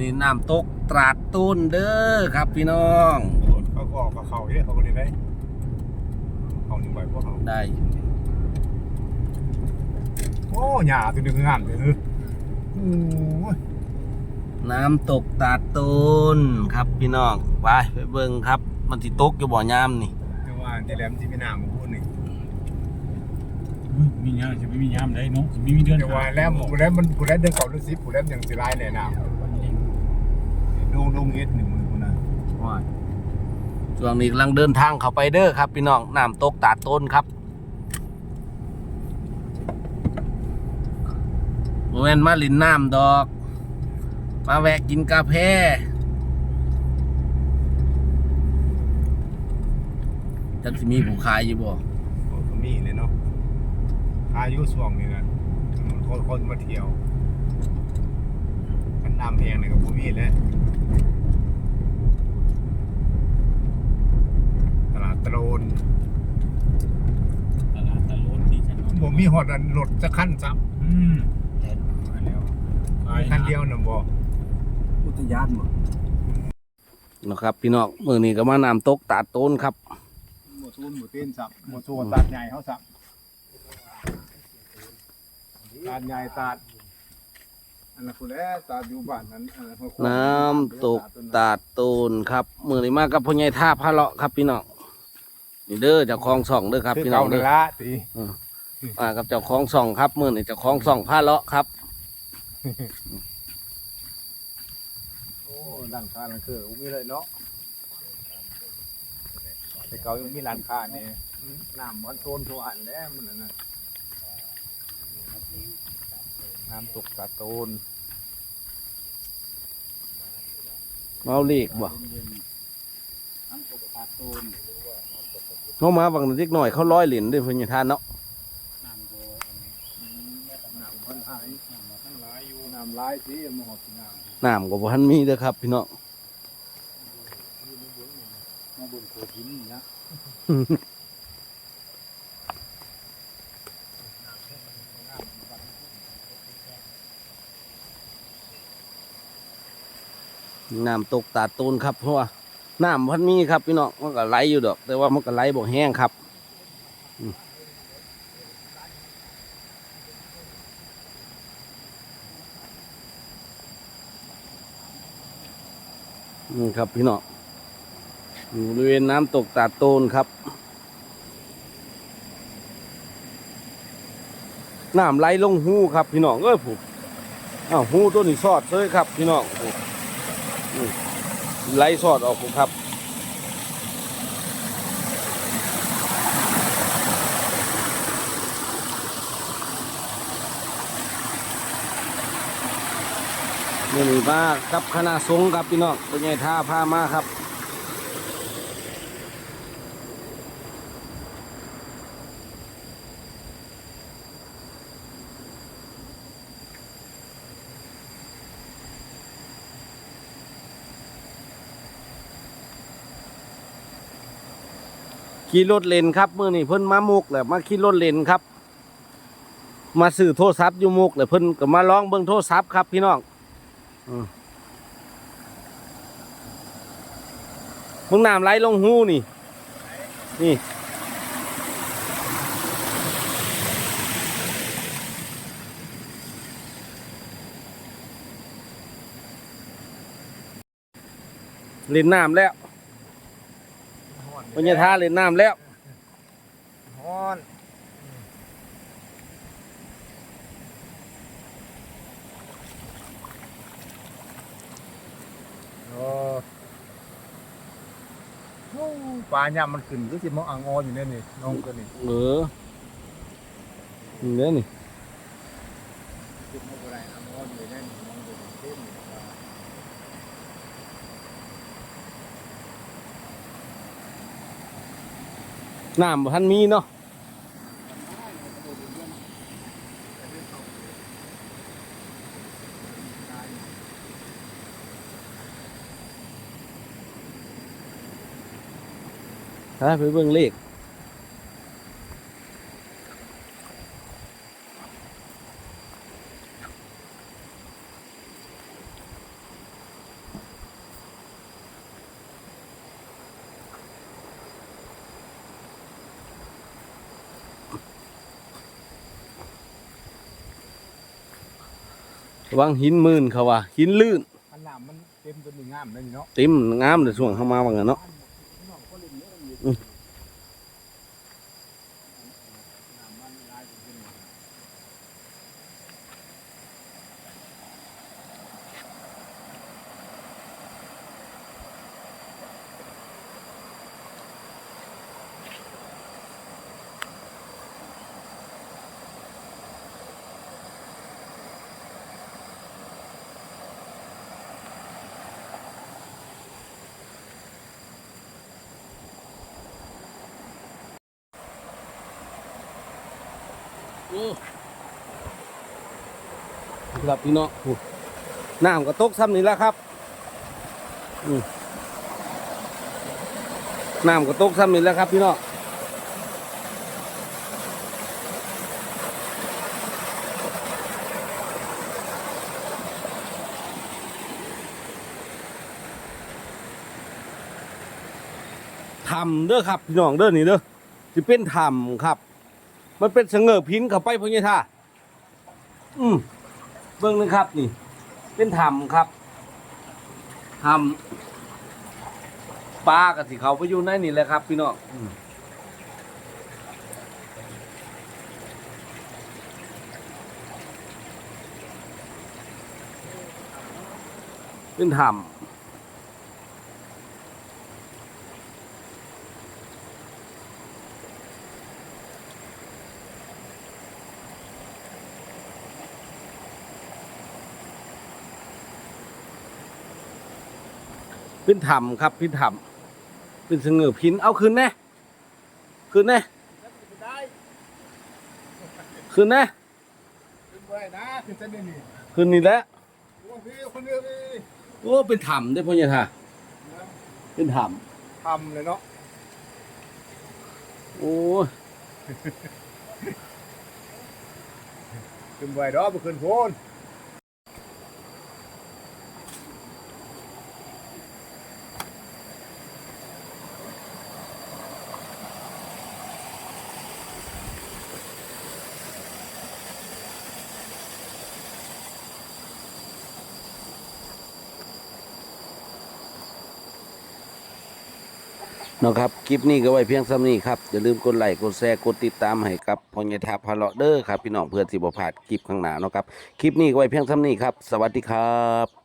นี่น้ำตกตราดตูนเด้อครับพี่น้องเขาก็ออกกับเขาเนี่ยเขาก็ได้ได้เขาหนึ่งใบพวกเขาได้โอ้หยาตัวหนึงงานเลยเออโอ้ยน้ำตกตราดตูนครับพี่น้องไปไปเบิ่งครับ มันสิตกอยู่บ่อยามนี่แต่ว่าที่แหลมที่ไม่น่ามาพูดหนึ่งอุ๊ยมียามจะไม่มียามได้เนาะจะไม่มีเดือนแต่ว่าแล้วกูแล้วมันกูแล้วเดินเขาฤาษีกูแล้วยังสิไล่แน่น้ำด งดงเอ็ดหนึ่งมือกูนะว่าช่วงนี้กำลังเดินทางเข้าไปเด้อครับพี่น้องน้ำตกตราดตูนครับโมเมนมาลินน้ำดอก มาแวะกินกาแฟจะสิมีผู้ขายอยู่บ่โอ้ก็มีเลยเนาะอายุช่วงนี้นะคนคนมาเที่ยวกันน้ำแพงเลยกับผมมีแล้วตลาดตะโล นตลาดตะลุนที่ฉันผมมีหอดอันรถจะขั้นจับอืมมาแล้วมีคันเดียวนะบ่อุทยานบ่นะครับ พี่น้องมือนี้ก็มาน้ำตกตาดต้นครับ หมดซูนหมดเต้นสับหมดซูนตัดใหญ่เขาสับตัดใหญ่ตัดอันนั้นคุณแล้วตัดอยู่บ้านนั้นอันนั้นเขาน้ำตกตาดตูนครับมือนี้มากับพ่อใหญ่ท่าพระเลาะครับพี่น้อง นี่เด้อเจ้าของส่องเด้อครับคือพี่น้อเก่างเลเด้ยอละตีมากับเจ้าของส่องครับมือนี้เจ้าของส่องพระเลาะครับโอ้ร้านค้าร้านคือมีเลยเนาะแต่เก่ายังมีร้านค้าเนี่ยน้ำมันโซนทุกอันแล้วมันนั่นน่ะน้ำตกตาโตนเมาเลขบ่น้ำตกตาตูน เขามาบางนิดหน่อยเขาร้อยเหรียญด้วยพ่อใหญ่ท่านเนาะน้ำโบน้ำพันหายน้ำลายอยู่น้ำลายสีมหอดน้ำน้ำก็พันมีเด้อครับ พี่น้องมาบนโขดหินนะน้ำตกตาตูนครับเพราะว่า น้ำพันมีครับพี่น้องมันก็ไหลอยู่ดอก แต่ว่ามันก็ไหลบ่แห้งครับนี่ครับพี่น้องอยู่บริเวณน้ำตกตาดตูนครับ น้ำไหลลงหูครับพี่น้องเอ้ยผูอ้าวหูตัวนี้สอดเลยครับพี่น้องอ ไล่สอดออกผูครับนี่นี่มากับคณะสงฆ์ครับพี่น้องเป็นไงท่าพามาครับ ขี่รถเลนครับมื่อนี้เพิ่นมามุกแหละมาขี่รถเลนครับ มาซื้อโทรศัพท์อยู่มุกแหละเพิ่นก็มาลองเบิ่งโทรศัพท์ครับพี่น้องอืมมึงน้ำไหลลงหูนี่ นี่เล่นน้ำแล้ว ปัญญาทาเล่นน้ำแล้วฮ้อนโอ้โอ้ปลาเนี่ยมันขึ้นก็สิมองอ่างออยู่เนี่ยนี่น้องตัวนี้เออนี่เด้อนี่ขึ้นมาบ่ได้อ่างออยู่เนี่ยนี่น้องตัวนี้เต็มเลยปลา น้ำท่านมีเนาะถ้าไปเบิ่งเลข วางหินหมื่นเขาว่าหินลื่นอันน้ำมันเต็มจนมีงามเลยนี่เนาะเต็มงามเลยช่วงเข้ามาว่างั้นเนาะอืม ครับพี่น้องพูดน้ำก็ตกซ้ำนี่แหล้วครับอืมน้ำก็ตกซ้ำนี่แหล้วครับพี่น้องทำเด้อครับ พี่น้องเด้อนี่เด้อที่เป็นทำครับ มันเป็นเสงเอพินเข้าไปพญาท่าอืมเบื้องนึงครับ นี่ เป็นถ้ำครับถ้ำปลากับสิเขาไปอยู่ในนี่แหละครับ พี่น้องเป็นถ้ำ เป็นถ้ำครับเป็นถ้ำเป็นเสงอพินเอาคืนแน่คืนแน่ได้คืนแน่ขึ้นไปนะขึ้นเส้นนี่นี่คืนนี่แหละโอ้พี่คนเดียวนี่โอ้เป็นถ้ำได้อพ่อเนี่ยท่าเป็นถ้ทำเลยเนาะำโอ้ยขึ้นไปดอกไปขึ้นโพน นะครับคลิปนี้ก็ไว้เพียงซ้ำนี้ครับอย่าลืมกดไลค์กดแชร์กดติดตามให้กับพญทัพพะเลาะเด้อครับพี่น้องเพื่อนสิบ่พลาดคลิปข้างหน้าเนาะครับคลิปนี้ก็ไว้เพียงซ้ำนี้ครับ สวัสดีครับ